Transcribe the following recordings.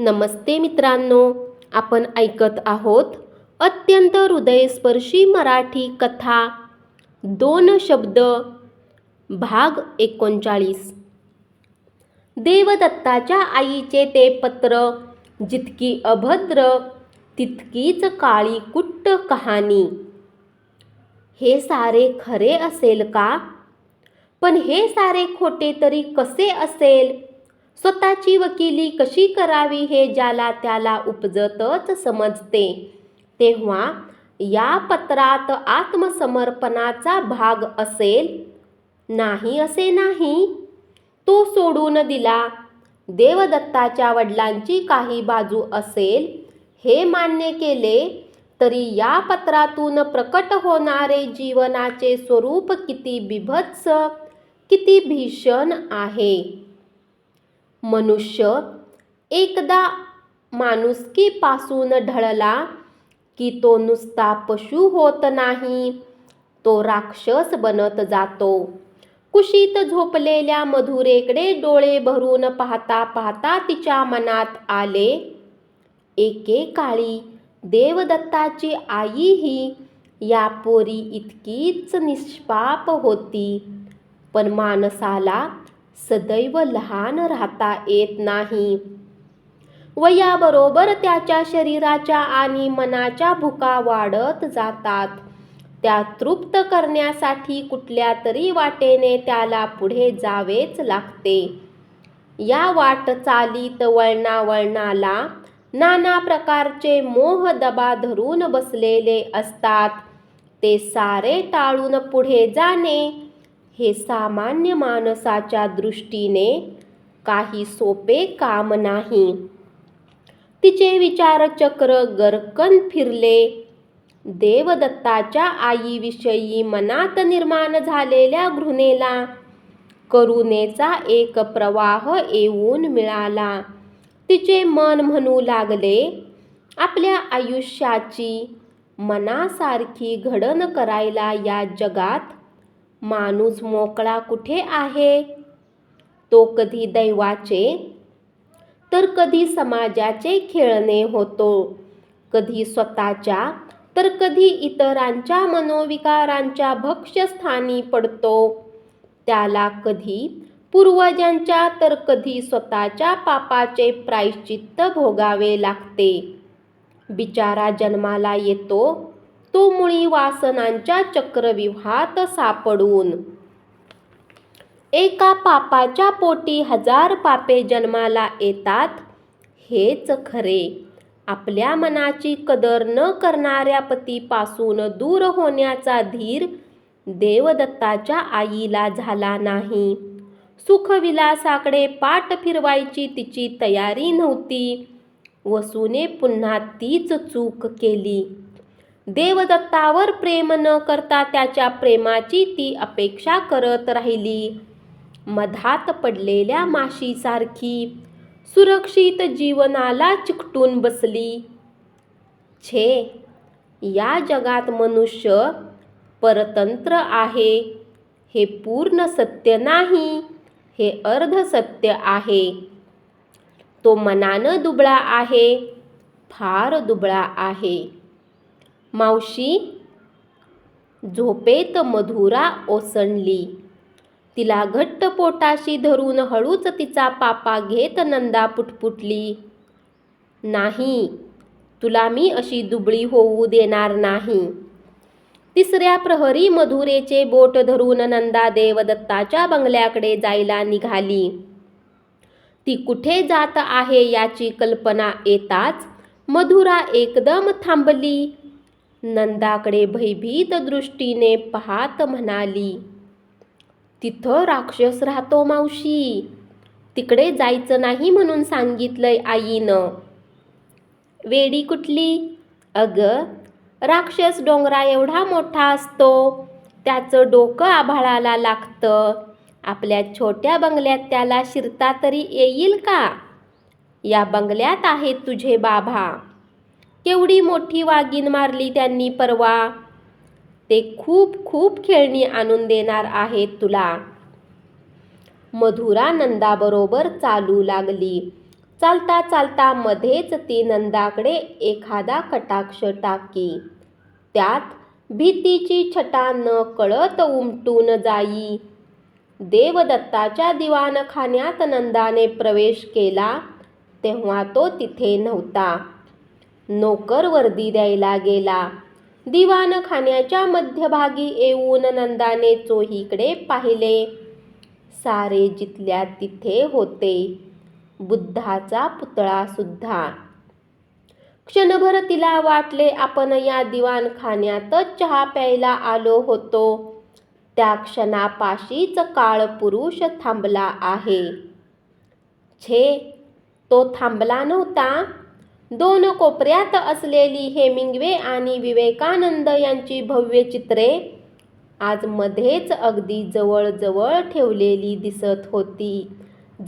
नमस्ते मित्रांनो आपण ऐकत आहोत अत्यंत हृदयस्पर्शी मराठी कथा दोन शब्द भाग एकोणचाळीस. देवदत्ताच्या आईचे ते पत्र जितकी अभद्र तितकीच काळी कुट्ट कहाणी. हे सारे खरे असेल का? पण हे सारे खोटे तरी कसे असेल? स्वतःची वकिली कशी करावी हे ज्याला त्याला उपजतच समजते तेव्हा या पत्रात आत्मसमर्पणाचा भाग असेल? नाही असे नाही. तो सोडून दिला. देवदत्ताच्या वडिलांची काही बाजू असेल हे मान्य केले तरी या पत्रातून प्रकट होणारे जीवनाचे स्वरूप किती बिभत्स किती भीषण आहे. मनुष्य एकदा माणुसकीपासून ढळला की तो नुसता पशु होत नाही. तो राक्षस बनत जातो. कुशीत झोपलेल्या मधुरेकडे डोळे भरून पाहता पाहता तिच्या मनात आले एकेकाळी देवदत्ताची आई ही या पोरी इतकीच निष्पाप होती. पण माणसाला सदैव लहान राहता येत नाही. वयाबरोबर त्याच्या शरीराच्या आणि मनाच्या भुका वाढत जातात. त्या तृप्त करण्यासाठी कुठल्या तरी वाटेने त्याला पुढे जावेच लागते. या वाटचालीत वळणावळणाला नाना प्रकारचे मोह दबा धरून बसलेले असतात. ते सारे टाळून पुढे जाणे हे सामान्य माणसाच्या दृष्टीने काही सोपे काम नाही. तिचे विचारचक्र गरकन फिरले. देवदत्ताच्या आईविषयी मनात निर्माण झालेल्या घृणेला करुणेचा एक प्रवाह येऊन मिळाला. तिचे मन म्हणू लागले आपल्या आयुष्याची मनासारखी घडण करायला या जगात माणूस मोकळा कुठे आहे? तो कधी दैवाचे तर कधी समाजाचे खेळणे होतो. कधी स्वतःच्या तर कधी इतरांच्या मनोविकारांच्या भक्ष्यस्थानी पडतो. त्याला कधी पूर्वजांच्या तर कधी स्वतःच्या पापाचे प्रायश्चित्त भोगावे लागते. बिचारा जन्माला येतो तो मुळी वासनांच्या चक्रव्यूहात सापडून. एका पापाच्या पोटी हजार पापे जन्माला येतात. हेच खरे. आपल्या मनाची कदर न करणाऱ्या पतीपासून दूर होण्याचा धीर देवदत्ताच्या आईला झाला नाही. सुखविलासाकडे पाठ फिरवायची तिची तयारी नव्हती. वसूने पुन्हा तीच चूक केली. देवदत्तावर प्रेम न करता त्याच्या प्रेमाची ती अपेक्षा करत राहिली. मधात पडलेल्या माशीसारखी सुरक्षित जीवनाला चिकटून बसली. छे या जगात मनुष्य परतंत्र आहे. हे पूर्ण सत्य नाही हे अर्धसत्य आहे. तो मनानं दुबळा आहे फार दुबळा आहे. मावशी झोपेत मधुरा ओसंडली. तिला घट्ट पोटाशी धरून हळूच तिचा पापा घेत नंदा पुटपुटली. नाही तुला मी अशी दुबळी होऊ देणार नाही. तिसऱ्या प्रहरी मधुरेचे बोट धरून नंदा देवदत्ताच्या बंगल्याकडे जायला निघाली. ती कुठे जात आहे याची कल्पना येताच मधुरा एकदम थांबली. नंदाकडे भयभीत दृष्टीने पाहत म्हणाली तिथं राक्षस राहतो मावशी. तिकडे जायचं नाही म्हणून सांगितलंय आईनं. वेडी कुठली? अगं राक्षस डोंगरा एवढा मोठा असतो त्याचं डोकं आभाळाला लागतं. आपल्या छोट्या बंगल्यात त्याला शिरता तरी येईल का? या बंगल्यात आहेत तुझे बाबा. केवढी मोठी वाघीण मारली त्यांनी परवा. ते खूप खूप खेळणी आणून देणार आहेत तुला. मधुरा नंदाबरोबर चालू लागली. चालता चालता मध्येच ती नंदाकडे एखादा कटाक्ष टाकी. त्यात भीतीची छटा न कळत उमटून जाई. देवदत्ताच्या दिवाणखान्यात नंदाने प्रवेश केला तेव्हा तो तिथे नव्हता. नोकर वर्दी द्यायला गेला. दिवाणखान्याच्या मध्यभागी येऊन नंदाने चोहीकडे पाहिले. सारे जिथल्या तिथे होते. बुद्धाचा पुतळा सुद्धा. क्षणभर तिला वाटले आपण या दिवाणखान्यातच चहा प्यायला आलो होतो. त्या क्षणापाशीच काळ पुरुष थांबला आहे. छे तो थांबला नव्हता. दोन कोपऱ्यात असलेली हेमिंग्वे आणि विवेकानंद यांची भव्य चित्रे आज मध्येच अगदी जवळजवळ ठेवलेली दिसत होती.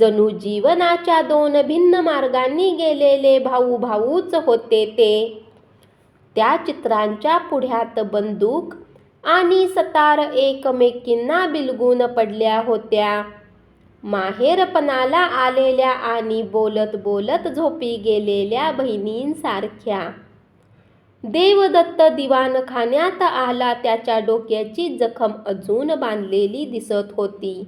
जणू जीवनाच्या दोन भिन्न मार्गांनी गेलेले भाऊ भाऊच होते ते. त्या चित्रांच्या पुढ्यात बंदूक आणि सतार एकमेकींना बिलगून पडल्या होत्या. माहेरपणाला आलेल्या आणि बोलत बोलत झोपी गेलेल्या बहिणींसारख्या. देवदत्त दिवाणखान्यात आला त्याच्या डोक्याची जखम अजून बांधलेली दिसत होती.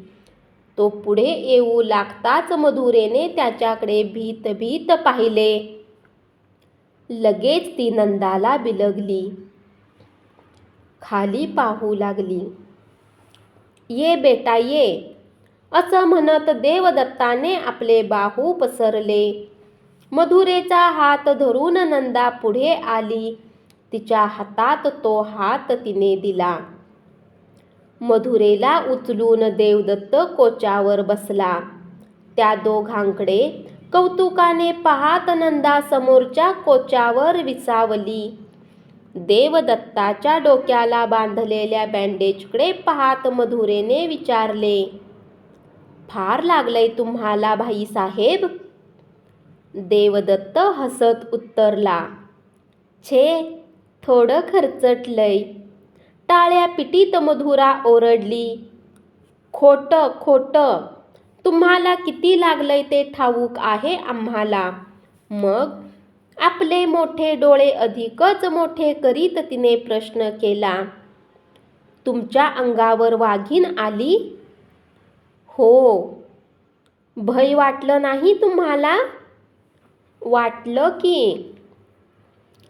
तो पुढे येऊ लागताच मधुरेने त्याच्याकडे भीत भीत पाहिले. लगेच ती नंदाला बिलगली. खाली पाहू लागली. ये बेटा ये. असं म्हणत देवदत्ताने आपले बाहू पसरले. मधुरेचा हात धरून नंदा पुढे आली. तिच्या हातात तो हात तिने दिला. मधुरेला उचलून देवदत्त कोचावर बसला. त्या दोघांकडे कौतुकाने पाहत नंदा समोरच्या कोचावर विसावली. देवदत्ताच्या डोक्याला बांधलेल्या बँडेजकडे पाहत मधुरेने विचारले फार लागलंय तुम्हाला भाईसाहेब? देवदत्त हसत उत्तरला छे थोडं खर्चटलंय. टाळ्या पिटीत मधुरा ओरडली खोटं खोटं तुम्हाला किती लागलंय ते ठाऊक आहे आम्हाला. मग आपले मोठे डोळे अधिकच मोठे करीत तिने प्रश्न केला तुमच्या अंगावर वाघीण आली? हो. भय वाटलं नाही तुम्हाला? वाटलं की.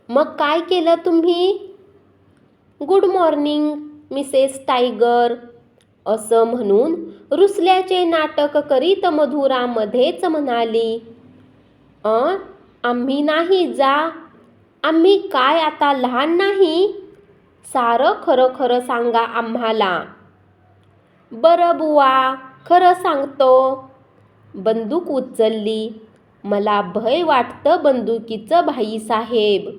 मग काय केलं तुम्ही? गुड मॉर्निंग मिसेस टायगर असं म्हणून रुसल्याचे नाटक करीत मधुरामध्येच म्हणाली अ आम्ही नाही जा. आम्ही काय आता लहान नाही? सारं खरं खरं सांगा आम्हाला. बरं बुवा. खरं सांगतो. बंदूक उचलली. मला भय वाटतं बंदुकीचं भाईसाहेब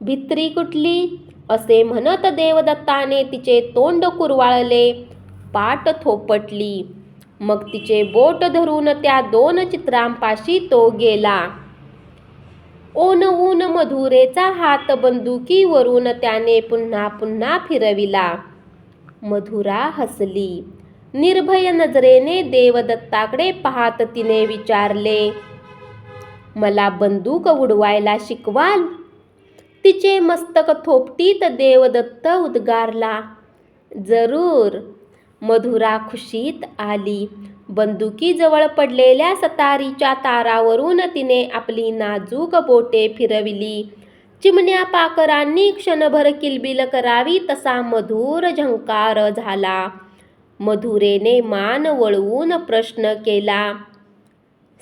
भित्री कुठली? असे म्हणत देवदत्ताने तिचे तोंड कुरवाळले. पाट थोपटली. मग तिचे बोट धरून त्या दोन चित्रांपाशी तो गेला. ओनवून मधुरेचा हात बंदुकीवरून त्याने पुन्हा पुन्हा फिरविला. मधुरा हसली. निर्भय नजरेने देवदत्ताकडे पाहत तिने विचारले मला बंदूक उडवायला शिकवाल तिचे मस्तक थोपटीत देवदत्त उद्गारला जरूर मधुरा खुशीत आली. बंदुकीजवळ पडलेल्या सतारीच्या तारावरून तिने आपली नाजूक बोटे फिरविली. चिमण्या पाकरांनी क्षणभर किलबिल करावी तसा मधुर झंकार झाला. मधुरेने मान वळवून प्रश्न केला.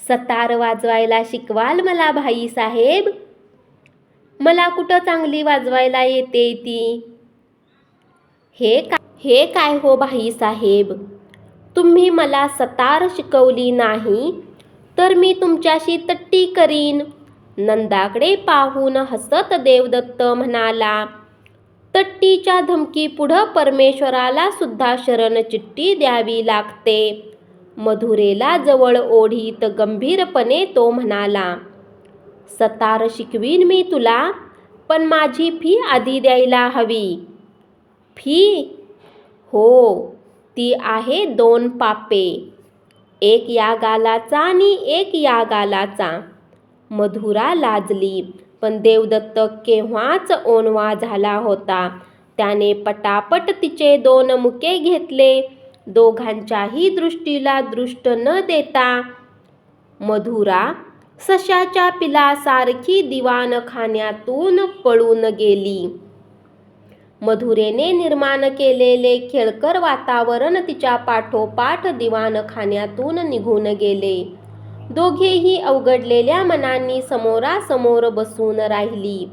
सतार वाजवायला शिकवाल मला भाई साहेब? मला कुठं चांगली वाजवायला येते ती? हे का हे काय हो भाई साहेब? तुम्ही मला सतार शिकवली नाही तर मी तुमच्याशी तट्टी करीन. नंदाकडे पाहून हसत देवदत्त म्हणाला तट्टीच्या धमकी पुढं परमेश्वराला सुद्धा शरण चिठ्ठी द्यावी लागते. मधुरेला जवळ ओढीत गंभीरपणे तो म्हणाला सतार शिकवीन मी तुला पण माझी फी आधी द्यायला हवी. फी? हो ती आहे दोन पापे एक या गालाचा आणि एक या गालाचा. मधुरा लाजली. पण देवदत्त केव्हाच ओनवा झाला होता? त्याने पटापट तिचे दोन मुके घेतले. दोघांच्याही दृष्टीला दृष्ट न देता मधुरा सशाच्या पिलासारखी दिवाणखान्यातून पळून गेली. मधुरेने निर्माण केलेले खेळकर वातावरण तिच्या पाठोपाठ दिवाणखान्यातून निघून गेले. दोघेही अवघडलेल्या मनांनी समोरासमोर बसून राहिली.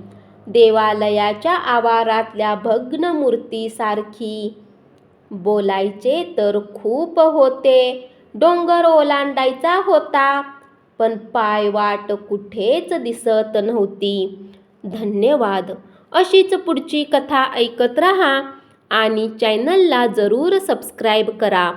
देवालयाच्या आवारातल्या भग्न मूर्तीसारखी बोलायचे तर खूप होते. डोंगर ओलांडायचा होता पण पायवाट कुठेच दिसत नव्हती. धन्यवाद. अशीच पुढची कथा ऐकत रहा आणि चॅनलला जरूर सबस्क्राईब करा.